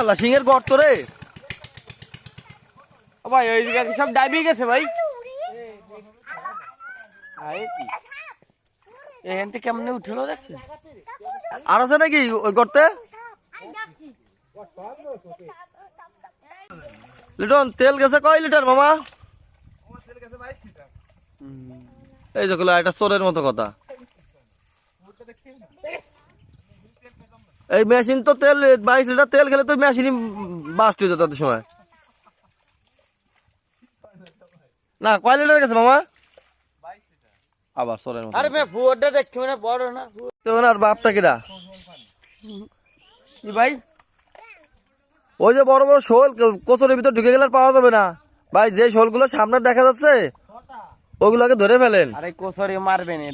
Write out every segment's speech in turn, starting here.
আল্লাহ সিংহের গর্ত রে। ভাই ওই দিকে সব ডাইবি গেছে ভাই। এখান থেকে কেমনে উঠল দেখছেন? আর আছে নাকি ওই গর্তে? লিটন তেল গেছে কয় লিটার মামা? এই গুলো এটা চোরের মতো কথা। এই মেশিন তো তেল বাইশ লিটার তেল খেলে তো মেশিনই বাস্ট হয়ে যেত সময়। না কয় লিটার গেছে মামা? আবার আরে ভাই ফুয়ারটা দেখছি মানে বড় না তো আর বাপটা কিরা? কি ভাই? ওই যে বড় বড় শোল কোচরের ভিতর ঢুকে গেলে পাওয়া যাবে না। ভাই যে শোলগুলো সামনে দেখা যাচ্ছে ওগুলোকে ধরে ফেলেন। আরে কোসরে মারবে না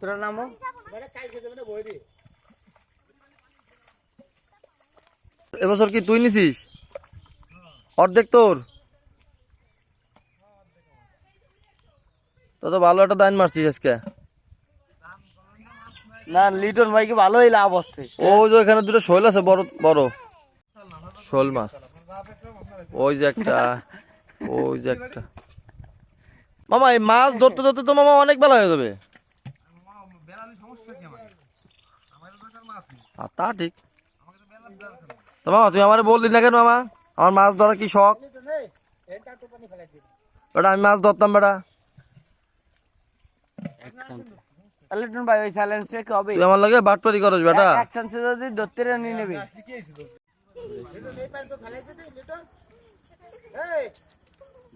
তোর নামও এবছর কি তুই নিছিস? অর্ধেক তোর? তো তো ভালো একটা দাইন মারছিস আজকে। না লিটন ভাইকে ভালোই লাভ হচ্ছে। ওই যে এখানে দুটো শোল আছে বড় বড়। শোল মাছ। ওই যে একটা ওই যে একটা। মামা এই মাছ ধরতে ধরতে তো মামা অনেক বেলা হয়ে যাবে। তা ঠিক। তো মামা তুই আমার বললি না কেন মামা? আমার মাছ ধরা কি শখ? বেটা আমি মাছ ধরতাম বেটা। ভাই ওই চ্যালেঞ্জ কি হবে। তুই আমার লাগে বাটপারি করস বেটা। এক চান্সে যদি ধরতে নিয়ে নেবে।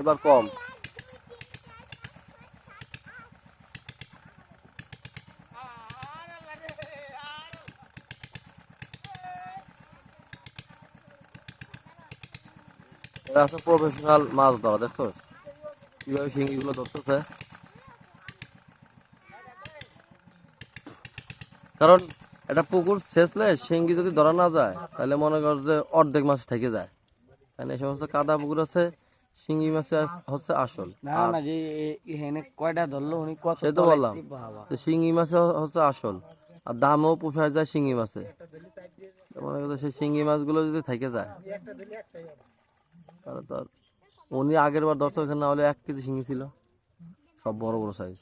এবার কম। আছে প্রফেশনাল মাছ ধরা, দেখছ? কীভাবে শিঙ্গিগুলো ধরতেছে। কারণ এটা পুকুর শেষলে শিঙ্গি যদি ধরা না যায়, তাহলে মনে কর যে অর্ধেক মাছ থেকে যায়। কারণ এই সমস্ত কাদা পুকুর আছে শিঙ্গি মাছ হচ্ছে আসল। না না যে এখানে কয়টা ধরলো উনি কত সে তো বললাম। বাবা। শিঙ্গি মাছ হচ্ছে আসল। আর দামও পোষায় যায় শিঙ্গি মাছে। মনে করো সেই শিঙ্গি মাছগুলো যদি থেকে যায় তাহলে তো আর- উনি আগের বার দর্শক না হলে এক কেজি শিঙ্গি ছিল। সব বড় বড় সাইজ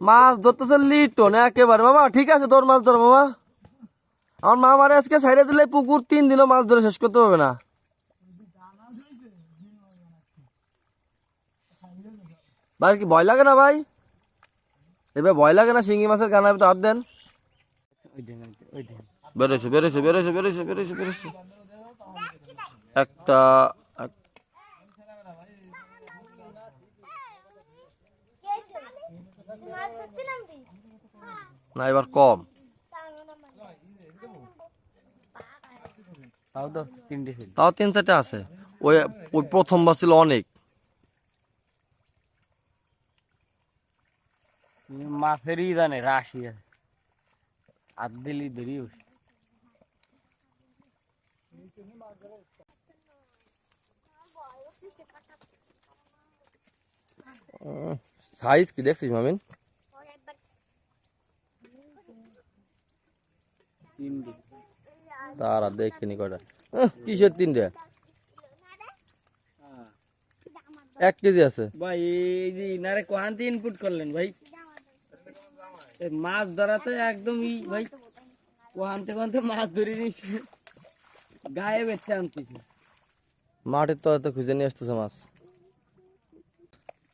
মাছ ধরতেছে লিটন একেবারে। মামা ঠিক আছে তোর মাছ ধর মামা। আমার মা মারে আজকে ছাইড়ে দিলে পুকুর তিন দিনও মাছ ধরে শেষ করতে হবে না। ভাই কি ভয় লাগে না ভাই? এবার ভয় লাগে না শিঙ্গি মাছের গানার ভিতরে হাত দেন। বেরোছে বেরোছে বেরোছে বেরোছে বেরোছে বেরোছে একটা না এবার কম। তো তাও তিন চারটে আছে। ওই ওই প্রথমবার ছিল অনেক। মাছেরই জানে রাশি আছে আর দিলি ধরি সাইজ কি দেখছিস মামিন তিনটে তারা দেখিনি কয়টা আহ, কিসের তিনটে এক কেজি আছে ভাই এই যে ইনারে কোহান্তি ইনপুট করলেন ভাই এই মাছ ধরাতে একদম ই ভাই কোহান্তে কোহান্তে মাছ ধরে নিয়েছে। গায়ে বেঁচে আনতেছে। মাটির তো হয়তো খুঁজে নিয়ে আসতেছে মাছ।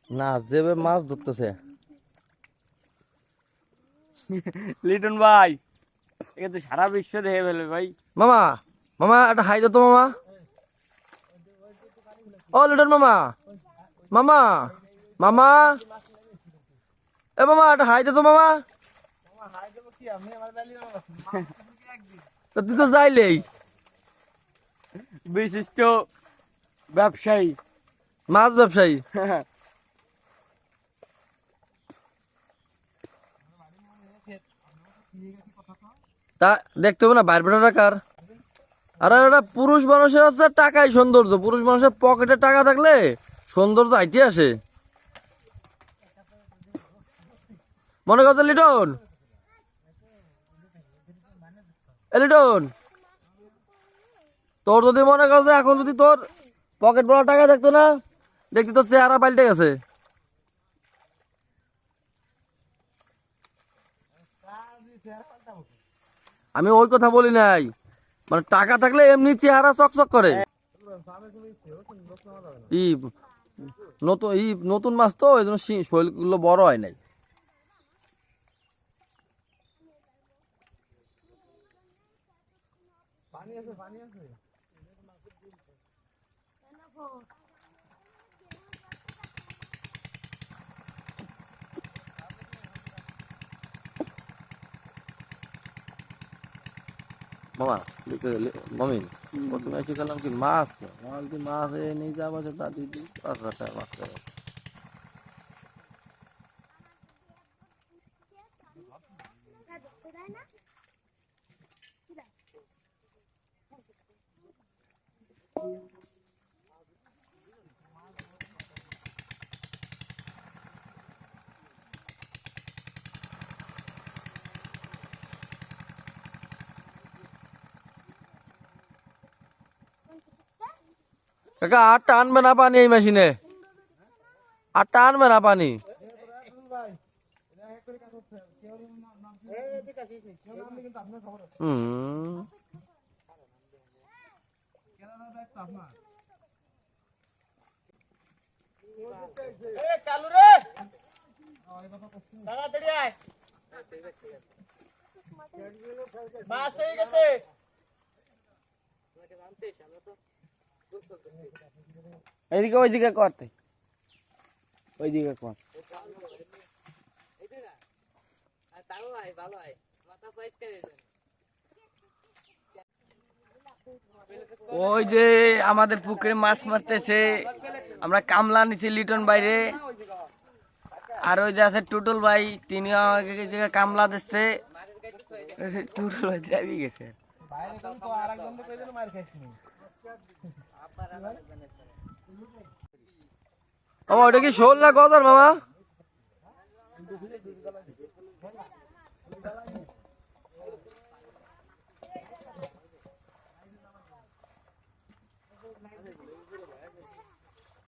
না যেভাবে মাছ ধরতেছে। লিটন ভাই এটা তো সারা বিশ্ব দেখে ফেলবে ভাই। মামা মামা একটা হাই দাও তো মামা। ও লিটন মামা। মামা মামা। এ মামা একটা হাই দে তো মামা। তা তুই তো যাইলেই। বিশিষ্ট ব্যবসায়ী। মাছ ব্যবসায়ী। তা দেখতে হবে না বাইর বেটাটা কার? আরে এটা পুরুষ মানুষের হচ্ছে টাকাই সৌন্দর্য। পুরুষ মানুষের পকেটে টাকা থাকলে সৌন্দর্য আইতে আসে। মনে করছে লিটন এ লিটন তোর যদি মনে করছে এখন যদি তোর পকেট ভরা টাকা থাকতো না, দেখতি তোর চেহারা পাল্টে গেছে। আমি ওই কথা বলি নাই মানে টাকা থাকলে এমনি চেহারা চকচক করে। ই, নতুন ই, নতুন মাছ তো, ওই জন্য শি- শৈলগুলো বড় হয় নাই। মামা লিখে- লি- মমিন প্রথমে এসে গেলাম কি মাছ তো আমার কি মাছ এ নিয়ে যাব যে তা দিদি পাঁচ হাজার টাকা মাছ কাকা আটটা আনবে না পানি এই মেশিনে আটটা আনবে না পানি হুম চালু রে। তাড়াতাড়ি আয়। বাস হয়ে গেছে। এদিকে ওইদিকে করতে ওইদিকে কর। ওই যে আমাদের পুকুরে মাছ মারতেছে। আমরা কামলা নিছি লিটন বাইরে। আর ওই যে আছে টুটুল ভাই তিনি আমাকে কামলা দিচ্ছে। টুটুল ভাই যাবি গেছে। ওটা কি শোল না গজার মামা